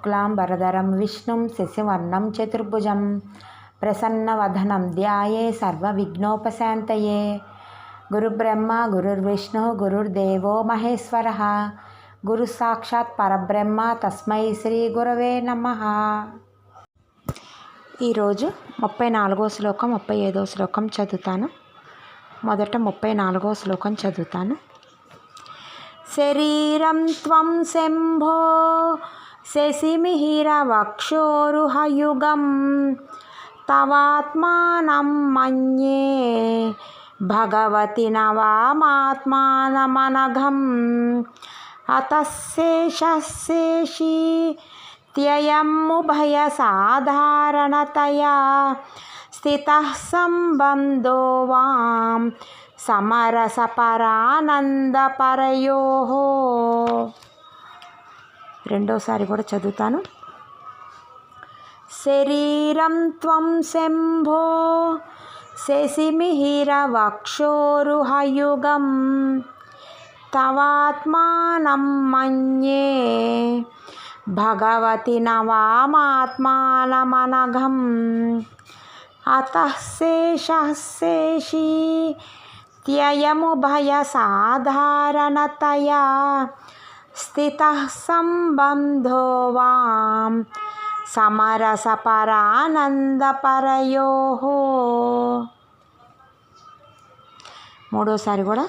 శుక్లాంబరధరం విష్ణుం శశివర్ణం చతుర్భుజం ప్రసన్నవధనం ధ్యాయే సర్వవిఘ్నోపశాంతయే గురుబ్రహ్మ గురుర్విష్ణు గురుర్దేవో మహేశ్వర గురు సాక్షాత్ పరబ్రహ్మ తస్మై శ్రీ గురవే నమ ఈరోజు ముప్పై నాలుగో శ్లోకం ముప్పై ఐదో శ్లోకం చదువుతాను. మొదట ముప్పై నాలుగో శ్లోకం చదువుతాను. శరీరం త్వం శంభో శశిమిహిరవక్షోరుహయుగం తవాత్మానం మన్యే భగవతి నవామాత్మానమనఘం అతశేషశేషీ త్యయముభయ సాధారణతయా స్థితః సంబంధో వాం సమరసపరానందపరయో రెండోసారి కూడా చదువుతాను. శరీరం త్వం శంభో శశిమిహిరవక్షోరుహయుగం తవాత్మానం మన్యే భగవతి నవామాత్మానమనఘం. అతః శేషేషీ త్యయముభయ సాధారణతయా స్థితः సంబంధో వాం సమరసపరానందపరయో మూడోసారి కూడా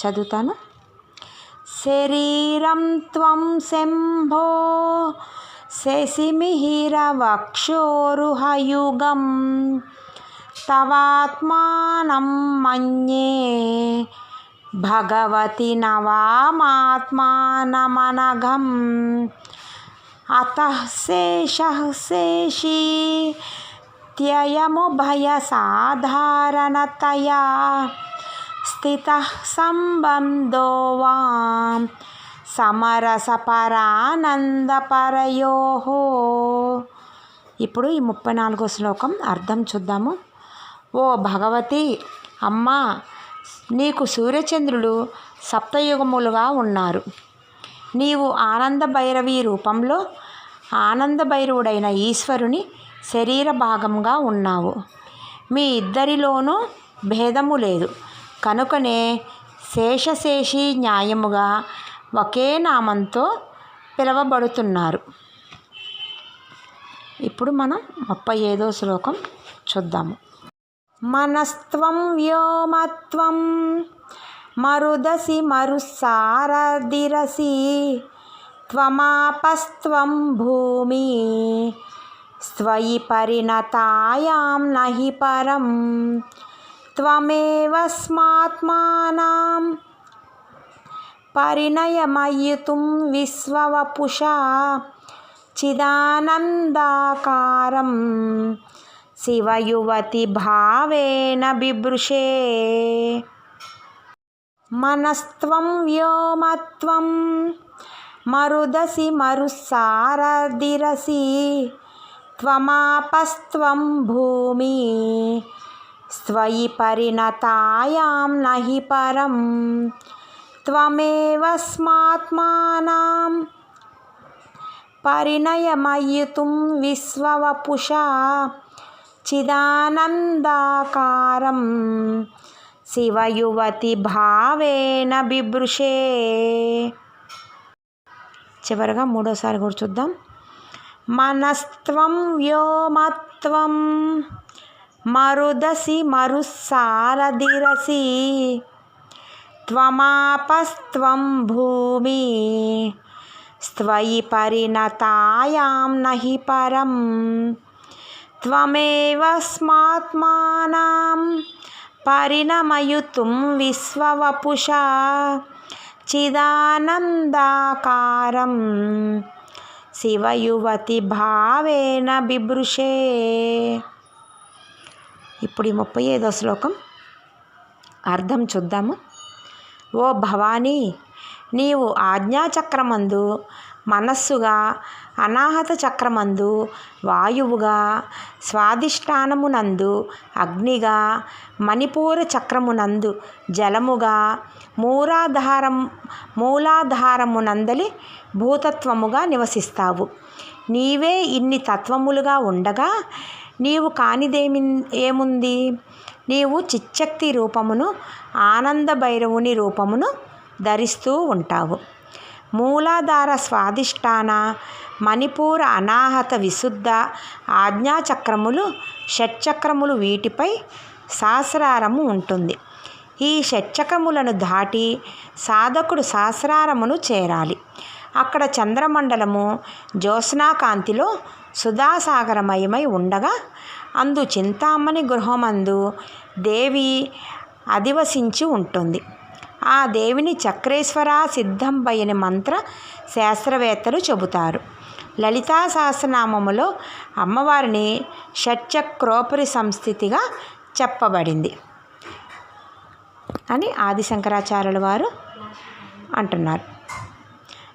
చదువుతాను. శరీరం త్వం శంభో శశిమిహిరవక్షోరుహయుగం తవాత్మానం మన్యే భగవతి నవామాత్మానమనఘం. అత శేషశేషీ త్యయముభయ సాధారణతయా స్థితः సంబంధో వాం. సమరసపరానందపరయో. ఇప్పుడు ఈ ముప్పై నాలుగో శ్లోకం అర్థం చూద్దాము. ఓ భగవతి అమ్మా నీకు సూర్యచంద్రులు సప్తయుగములుగా ఉన్నారు. నీవు ఆనంద భైరవి రూపంలో ఆనంద భైరవుడైన ఈశ్వరుని శరీర భాగంగా ఉన్నావు. మీ ఇద్దరిలోనూ భేదము లేదు. కనుకనే శేషశేషి న్యాయముగా ఒకే నామంతో పిలవబడుతున్నారు. ఇప్పుడు మనం ముప్పై ఐదో శ్లోకం చూద్దాము. మనస్త్వం వ్యోమత్వం. మరుదసి మరుసారదిరసి త్వమాపస్త్వం భూమి. స్వయి పరిణతాయాం నహి పరం. త్వమేవ పరిణయమయ్యుతుం విశ్వవపుష. చిదానందాకారం. శివయువతి భావేన బిభృషే. మనస్త్వం వ్యోమత్వం మరుదసి మరుసారదిరసి త్వమాపస్త్వం భూమి స్వయి పరిణతాయాం నహి పరం త్వమేవ స్మాత్మానాం పరిణయమయుతుం విశ్వవపుషా. చిదానందాకారం శివయువతి భావేన బిభృషే చివరగా మూడోసారి కూడా చూద్దాం. మనస్త్వం వ్యోమత్వం మరుదసి మరుసారదిరసి త్వమాపస్త్వం భూమి స్వయి పరిణతాయాం నహి పరం. త్వమేవస్మాత్మానం పరిణమయుతుం విశ్వవపుష చిదానందాకారం శివయువతి భావేన బిభృషే. ఇప్పుడు ఈ ముప్పై ఐదో శ్లోకం. అర్థం చూద్దాము. ఓ భవానీ నీవు ఆజ్ఞాచక్రమందు మనస్సుగా అనాహత చక్రమందు వాయువుగా స్వాధిష్టానమునందు అగ్నిగా మణిపూర చక్రమునందు జలముగా మూలాధారం మూలాధారమునందలి భూతత్వముగా నివసిస్తావు. నీవే ఇన్ని తత్వములుగా ఉండగా నీవు కానిదేమి ఏముంది? నీవు చిచ్చక్తి రూపమును ఆనంద భైరవుని రూపమును ధరిస్తూ ఉంటావు. మూలాధార స్వాధిష్టాన మణిపూర అనాహత విశుద్ధ ఆజ్ఞాచక్రములు షట్చక్రములు వీటిపై సహస్రారము ఉంటుంది. ఈ షట్చక్రములను దాటి సాధకుడు సహస్రారమును చేరాలి. అక్కడ చంద్రమండలము జ్యోత్స్నాకాంతిలో సుధాసాగరమయమై ఉండగా అందు చింతామణి గృహమందు దేవి అధివసించి ఉంటుంది. ఆ దేవిని చక్రేశ్వర సిద్ధంబయని మంత్ర శాస్త్రవేత్తలు చెబుతారు. లలితా సహస్రనామములో అమ్మవారిని షట్చక్రోపరి సంస్థితిగా చెప్పబడింది అని ఆది శంకరాచార్యుల వారు అంటున్నారు.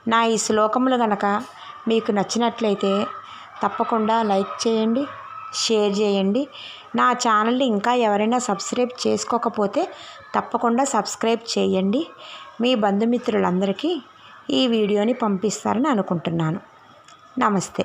నా ఈ శ్లోకములు గనక మీకు నచ్చినట్లయితే తప్పకుండా లైక్ చేయండి. షేర్ చేయండి. నా ఛానల్ని ఇంకా ఎవరైనా సబ్స్క్రైబ్ చేసుకోకపోతే తప్పకుండా సబ్స్క్రైబ్ చేయండి. మీ బంధుమిత్రులందరికీ ఈ వీడియోని పంపిస్తారని అనుకుంటున్నాను. నమస్తే.